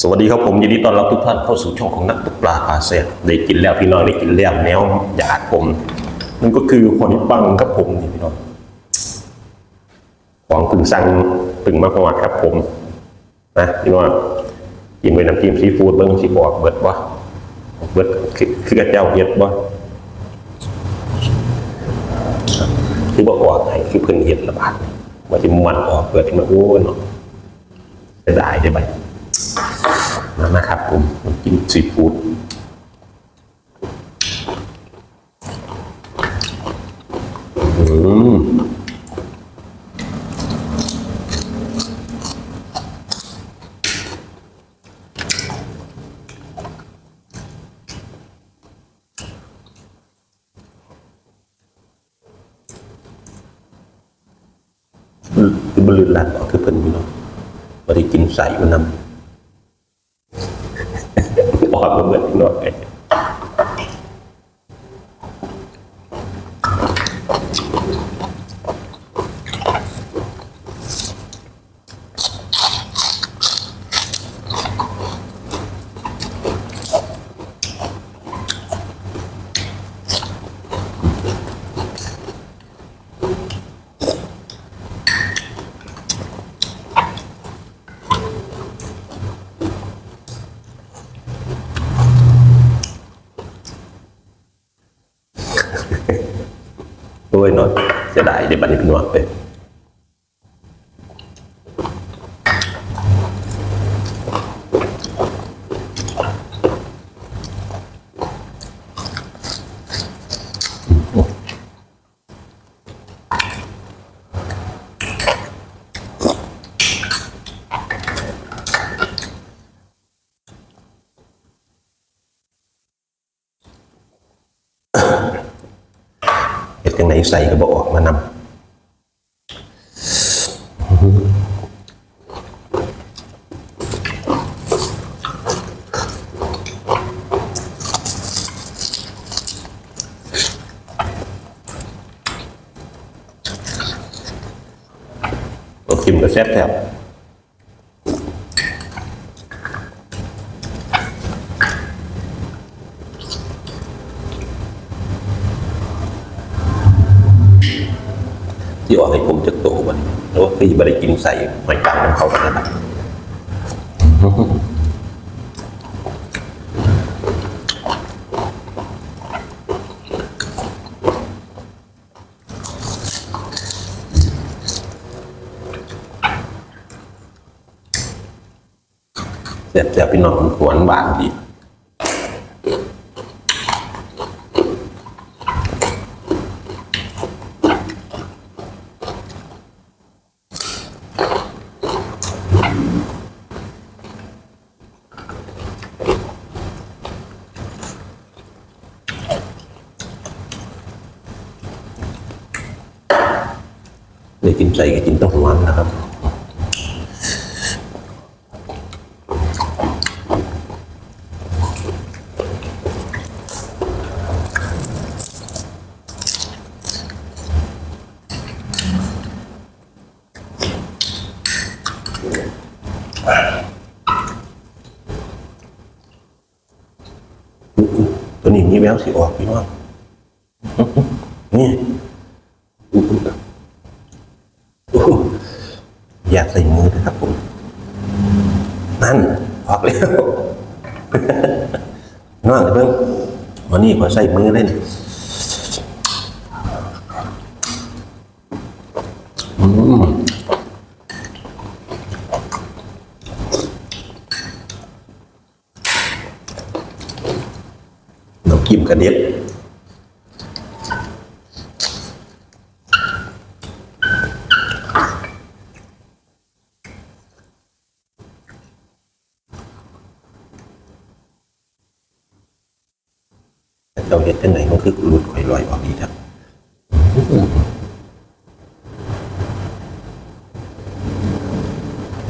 สวัสดีครับผมยินดีต้อนรับทุกท่านเข้าสู่ช่องของนักตกปลาพาเซนได้กินแล้วพี่น้องได้กินแล้วแนวอยากผมนั่นก็คือหอยปังครับผมนี่พี่น้องของปึงสั่งปึงมะกอดครับผมนะพี่น้องกินไปน้ำจิ้มซีฟู้ดเบิ้งสีบออกเบิดบ่เบิดคือคือกระเจ้าเฮ็ดบ่คือบอกออกให้คือเพิ่นเฮ็ดระบาดว่าสิมันออกเปิดมาโอ้เนาะเสียดายได้ไปม นะครับผมน้ำจิ้มซีฟู้ดอืมบลืนหลัดออกคือเพิ่นพี่น้องมาได้กินใส่มันนำ ออกมาเหมือนหน่อย ด้วยเนาะจะได้เดี๋ยวบัดนี้พี่น้องไปเห็ด ไหนใส่ก็บออกมานำก็กินก็แซ่บแซ่บ ที่ออกให้ผมจะโตบันแล้วว่าพี่ไม่ได้กินใส่หอยปังของเขาไปนะครับแซ่บแซ่บพี่น้องหวานหวานดี ได้กินใส่ก็กินต้องหวานนะครับตัวนี้มีแววสิออกพี่น้องนี่อู้หูอู้หูอยาก ใส่มือนะครับผม นั่นออกแล้วน้องเพิ่งวันนี้ขอใส่มือเล่นอืมน้ำจิ้มกระเด็ด เราเห็นทั้งไหนมันคือหลุดข่อยลอยออกดีครับ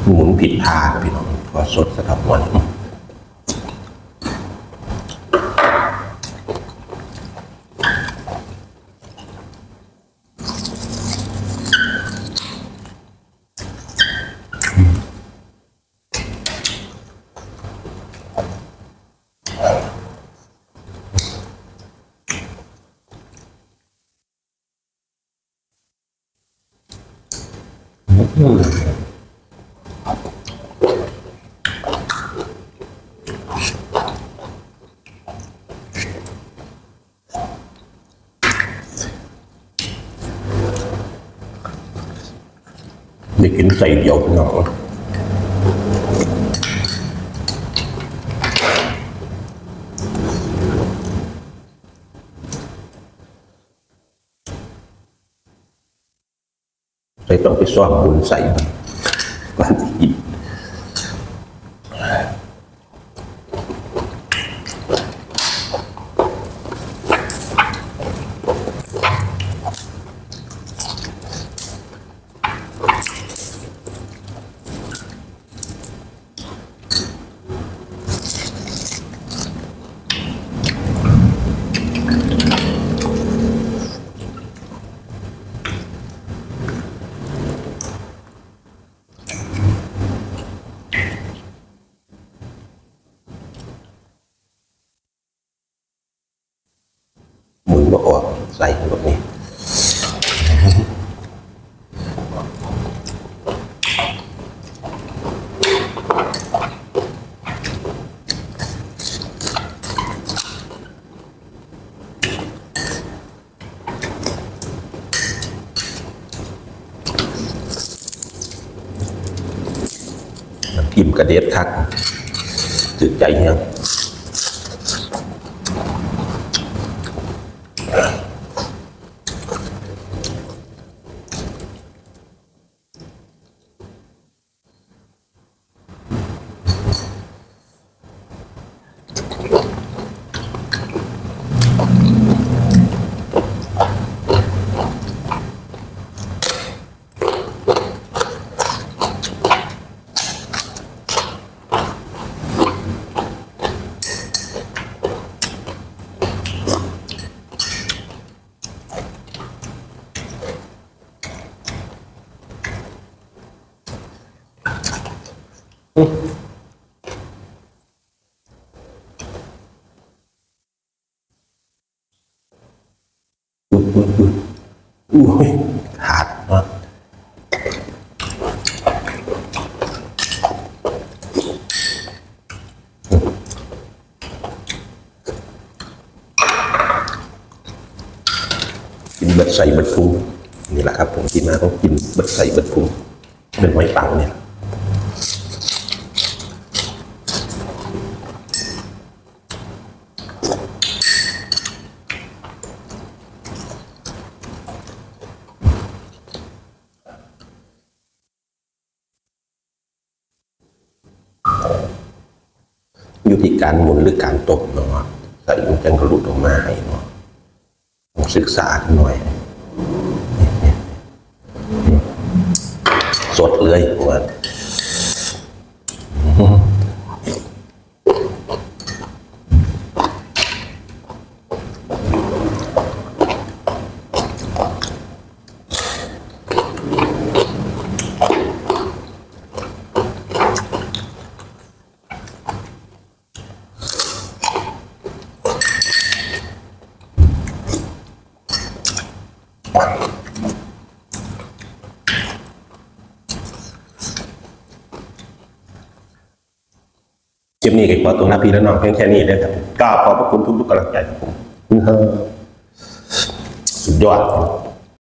หมุนผิดทางพี่น้องพอสดสะกับวัน ได้กินใส่เดียวพี่น้องใส่ต้องไปซ้อมบุญใส่ก่อนที่กิน หมุนมาออก ใส่แบบนี้น้ำจิ้มกระเด็ดคักถือใจยังอุ้ย อุ้ยอุ้ยขาดนะกินเบิดใส่เบิดฟูนี่แหละครับ ผมกินมาต้องกินเบิดใส่เบิดฟูเป็นไว้ปังเนี่ย อยู่ที่การหมุนหรือการตบเนาะใส่มันจังกระลุดออกมาให้เนาะต้องศึกษาหน่อย สดเลยว่า คลิปนี้ก็ขอตัวหน้าพี่และน้องเพียงแค่นี้เลยครับกราบขอบพระคุณทุกๆกำลังใจครับผมสุดยอด